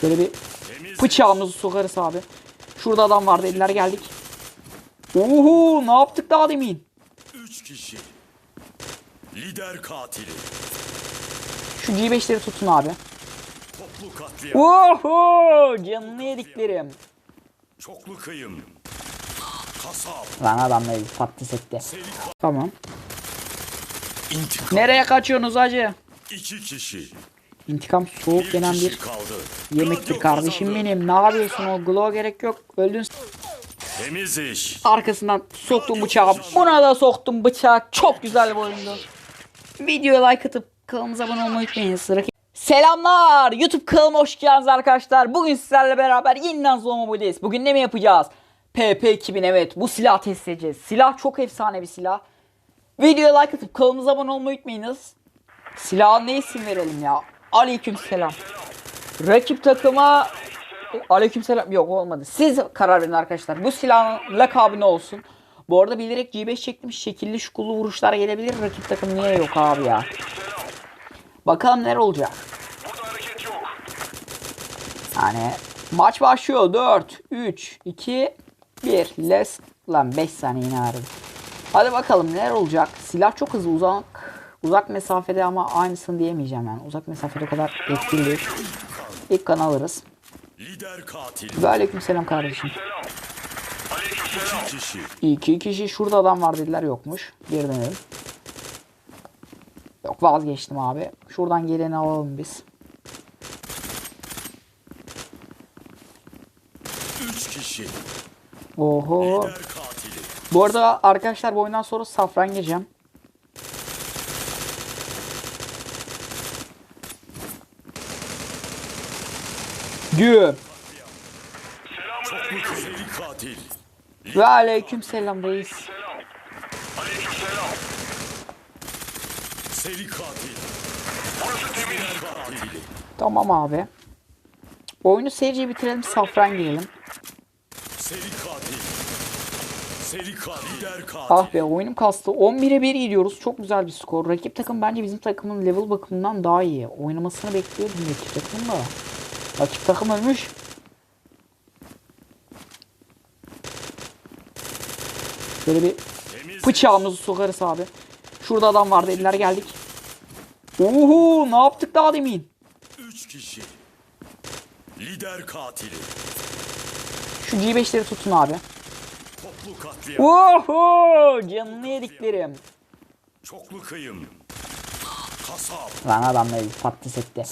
Şöyle bir bıçağımızı sokarız abi. Şurada adam vardı eller geldik. Oho ne yaptık daha demin? Üç kişi. Lider katili. Şu G5'leri tutun abi. Toplu katliam. Oho canını yediklerim. Çoklu kıyım. Kasap. Lan adamları patates etti. Tamam. intikam. Nereye kaçıyorsunuz hacı? İki kişi. İntikam soğuk yenen bir Radyo kardeşim benim. Ne yapıyorsun o glow gerek yok. Öldün. Temiz iş. Arkasından soktum bıçağı. Buna da soktum bıçağı. Çok güzel bir oyundu. Videoya like atıp kanalımıza abone olmayı unutmayın. Sıra Selamlar. YouTube kanalıma hoş geldiniz arkadaşlar. Bugün sizlerle beraber yeniden Zula Mobile'deyiz. Bugün ne mi yapacağız? PP2000 evet. Bu silah test edeceğiz. Silah çok efsane bir silah. Videoya like atıp kanalımıza abone olmayı unutmayınız. Silaha ne isim verelim ya? Aleyküm selam. Rakip takıma Aleykümselam. Yok olmadı. Siz karar verin arkadaşlar. Bu silahın lakabı ne olsun? Bu arada bilerek G5 çektim. Şekilli şukullu vuruşlar gelebilir. Rakip takım niye yok abi ya? Bakalım neler olacak. Yani maç başlıyor. 4, 3, 2, 1. Let's... Lan 5 saniye yine aradı. Hadi bakalım neler olacak. Silah çok hızlı uzak. Uzak mesafede ama aynısını diyemeyeceğim yani. Uzak mesafede o kadar etkili değil. İlk kan alırız. Lider katili. Ve aleykümselam kardeşim. İki kişi. İki kişi şurada adam var dediler yokmuş. Geri dönelim. Yok vazgeçtim abi. Şuradan geleni alalım biz. Üç kişi. Oho. Bu arada arkadaşlar bu oyundan sonra safran gireceğim. Seri katil. Ve aleykümselam reis. Seri katil. Lider katili. Tamam abi. Oyunu serici bitirelim safran girelim. Seri katil. Seri katil. Katil. Ah be oyunum kastı. 11'e 1 gidiyoruz. Çok güzel bir skor. Rakip takım bence bizim takımın level bakımından daha iyi. Oynamasını bekliyordum rakip takımın da. Rakip takım ölmüş. Şöyle bir bıçağımızı sokarız abi. Şurada adam vardı eller geldik. Oho ne yaptık daha demin? Üç kişi. Lider katili. Şu G5'leri tutun abi. Toplu katliam. Oho canını yediklerim. Çoklu kıyım. Lan adamları patates etti.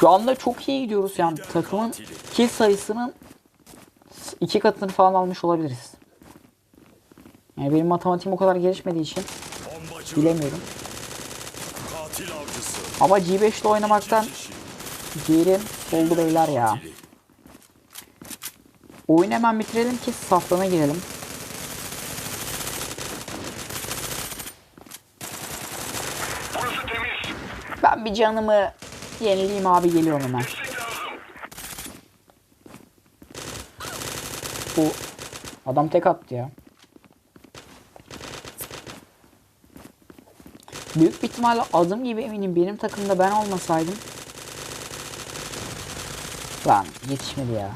Şu anda çok iyi gidiyoruz yani takımın kill sayısının iki katını falan almış olabiliriz. Yani benim matematiğim o kadar gelişmediği için bilemiyorum. Ama G5 ile oynamaktan ciğerim oldu beyler ya. Oyunu hemen bitirelim ki saflana girelim. Ben bir canımı yenileyim abi geliyorum hemen. Bu adam tek attı ya. Büyük bir ihtimalle adım gibi eminim benim takımda ben olmasaydım. Lan yetişmedi ya.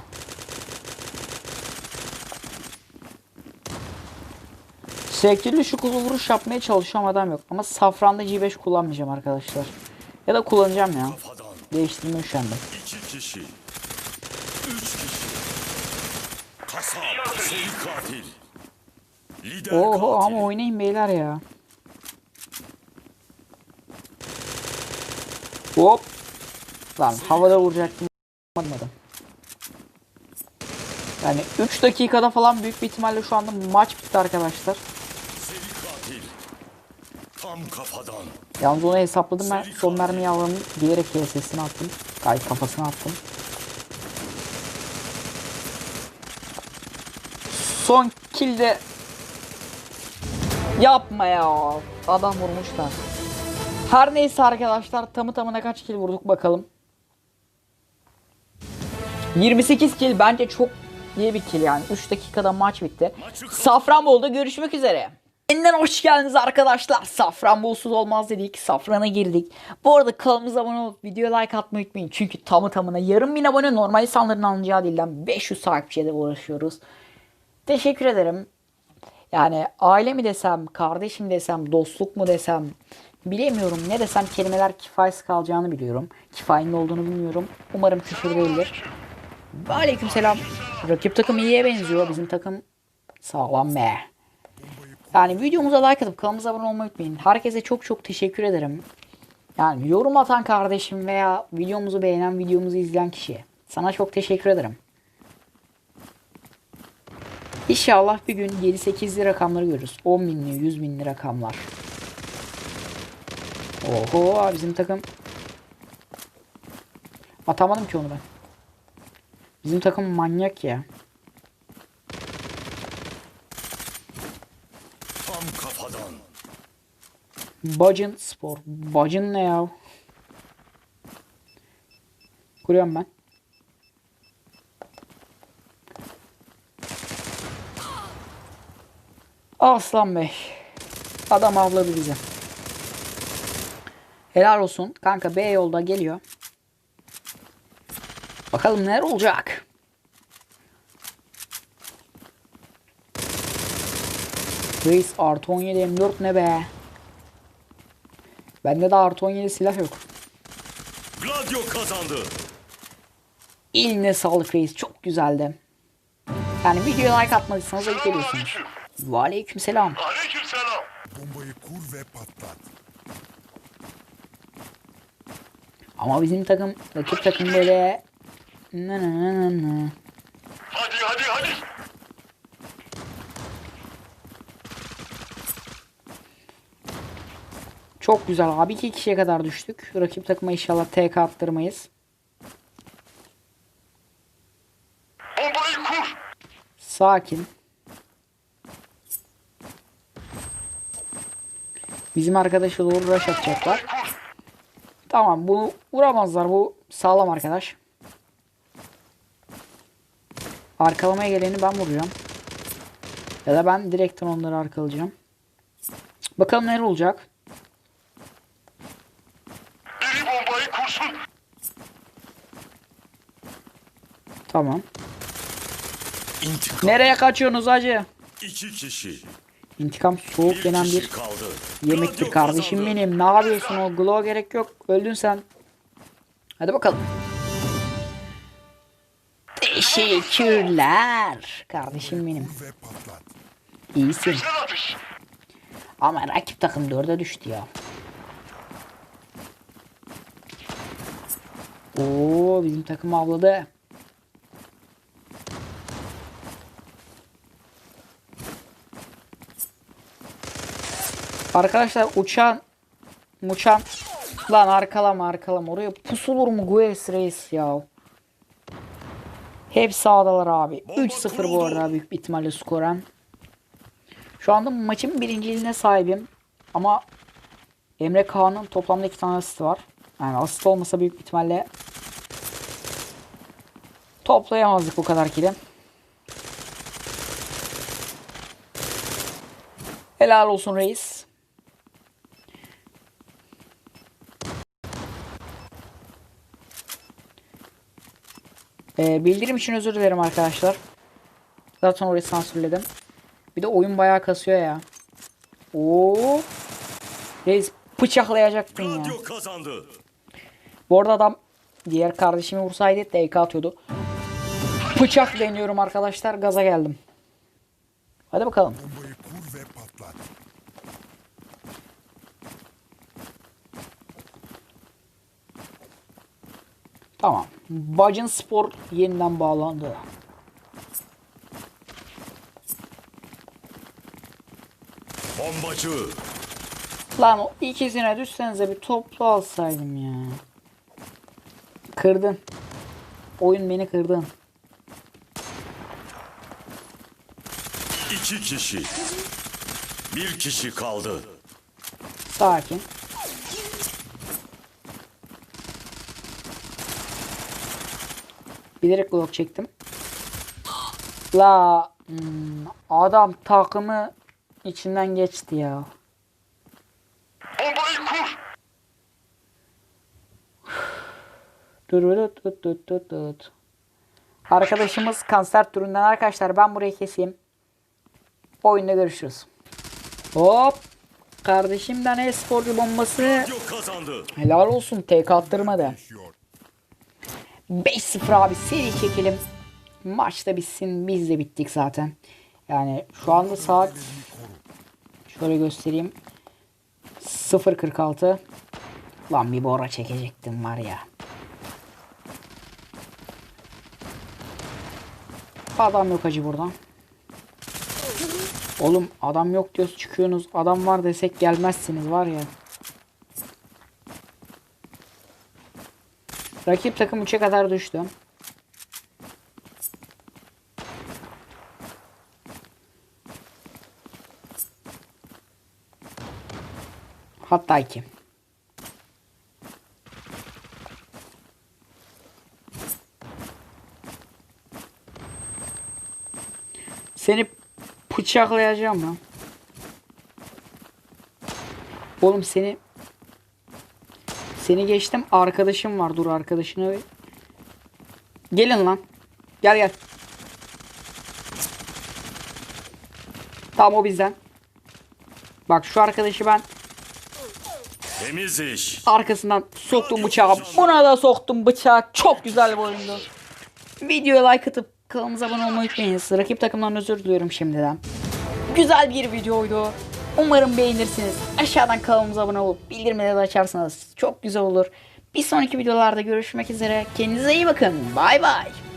Şekilli şu kulu vuruş yapmaya çalışıyorum adam yok. Ama safranda G5 kullanmayacağım arkadaşlar. Ya da kullanacağım ya. Değiştirme üşendim. İki kişi. Üç kişi. Kasap. Seri katil. Lider Oho katil. ama oynayın beyler ya. Hop. Lan havada vuracaktım. Vurmadım. Yani 3 dakikada falan büyük bir ihtimalle şu anda maç bitti arkadaşlar. Tam kafadan. Yalnız onu hesapladım ben. Son mermiyi alalım diyerek KSS'ini attım. Kay kafasına attım. Son kill de yapma ya. Adam vurmuşlar. Her neyse arkadaşlar tamı tamına kaç kill vurduk bakalım. 28 kill bence çok iyi bir kill yani. 3 dakikada maç bitti. Safranbolu'da görüşmek üzere. Yeniden hoş geldiniz arkadaşlar. Safran bulsuz olmaz dedik. Safran'a girdik. Bu arada kanalımıza abone olup videoya like atmayı unutmayın. Çünkü tamı tamına yarım bin abone normal insanların alınacağı dilden 500 takipçiye uğraşıyoruz. Teşekkür ederim. Yani aile mi desem, kardeşim desem, dostluk mu desem bilemiyorum. Ne desem kelimeler kifayetsiz kalacağını biliyorum. Kifayenin olduğunu bilmiyorum. Umarım küfür değildir. Aleyküm selam. Rakip takım iyiye benziyor. Bizim takım sağlam be. Yani videomuza like atıp kanalımıza abone olmayı unutmayın. Herkese çok çok teşekkür ederim. Yani yorum atan kardeşim veya videomuzu beğenen, videomuzu izleyen kişi. Sana çok teşekkür ederim. İnşallah bir gün 7-8'li rakamları görürüz. 10 binli, 100 binli rakamlar. Oho bizim takım. Atamadım ki onu ben. Bizim takım manyak ya. Tam kafadan. Bacın spor. Bacın ne ya? Kuruyorum ben. Aslan Bey. Adam avladı bizi. Helal olsun. Kanka B yolda geliyor. Bakalım neler olacak. Reis artı 17 M4 ne be? Bende de artı 17 silah yok. Gladio kazandı. Eline sağlık reis. Çok güzeldi. Yani videoya like atmadıysanız ayıp ediyorsunuz. Aleyküm selam. Aleykümselam. Bombayı kur ve patlat. Ama bizim takım, rakip takım böyle... Hadi hadi hadi. Çok güzel abi. iki kişiye kadar düştük. Rakip takıma inşallah TK attırmayız. Sakin. Bizim arkadaşa doğru rush atacaklar. Tamam bunu vuramazlar. Bu sağlam arkadaş. Arkalamaya geleni ben vuracağım. Ya da ben direkten onları arkalayacağım. Bakalım neler olacak. Kursun. Tamam. İntikam. Nereye kaçıyorsunuz hacı? İki kişi. İntikam soğuk Bir kişi bir kaldı. Yemektir Gladio kardeşim kazandı. benim. Ne yapıyorsun o glow gerek yok. Öldün sen. Hadi bakalım. Teşekkürler. Kardeşim benim. İyisin. Ama rakip takım dörde düştü ya. Oo bizim takım avladı. Arkadaşlar uçan uçan lan arkalama arkalama oraya pusulur mu Gues Reis ya. Hep sağdalar abi. 3-0 bu arada büyük bir ihtimalle skoren. Şu anda maçın birinciliğine sahibim. Ama Emre Kağan'ın toplamda iki tane asisti var. Yani asist olmasa büyük ihtimalle toplayamazdık bu kadar kili. Helal olsun reis. Ee, bildirim için özür dilerim arkadaşlar. Zaten orayı sansürledim. Bir de oyun bayağı kasıyor ya. Oo. Reis bıçaklayacaktın ya. Gladio kazandı. Bu arada adam diğer kardeşimi vursaydı DK atıyordu. Bıçak deniyorum arkadaşlar. Gaza geldim. Hadi bakalım. Tamam. Bacın Spor yeniden bağlandı. Bombacı. Lan o ikisine düşsenize bir toplu alsaydım ya. Kırdın. Oyun beni kırdın. İki kişi. Bir kişi kaldı. Sakin. Bilerek blok çektim. La hmm, adam takımı içinden geçti ya. Bombayı kur. Dur dur dur dur dur dur. Arkadaşımız kanser türünden arkadaşlar ben burayı keseyim. Oyunda görüşürüz. Hop. Kardeşimden e-sporcu bombası. Helal olsun tek attırmadı. Yaşıyor. 5-0 abi seri çekelim. Maç da bitsin. Biz de bittik zaten. Yani şu anda saat şöyle göstereyim. 0.46. Lan bir bora çekecektim var ya. Adam yok acı buradan. Oğlum adam yok diyoruz çıkıyorsunuz. Adam var desek gelmezsiniz var ya. Rakip takım 3'e kadar düştü. Hatta 2. Seni bıçaklayacağım lan. Oğlum seni seni geçtim arkadaşım var dur arkadaşını Gelin lan. Gel gel. Tamam o bizden. Bak şu arkadaşı ben Temiz iş. arkasından soktum bıçağı. Buna da soktum bıçağı. Çok güzel bir oyundu. Videoya like atıp kanalımıza abone olmayı unutmayınız. Rakip takımdan özür diliyorum şimdiden. Güzel bir videoydu. Umarım beğenirsiniz. Aşağıdan kanalımıza abone olup bildirimleri açarsanız çok güzel olur. Bir sonraki videolarda görüşmek üzere. Kendinize iyi bakın. Bay bay.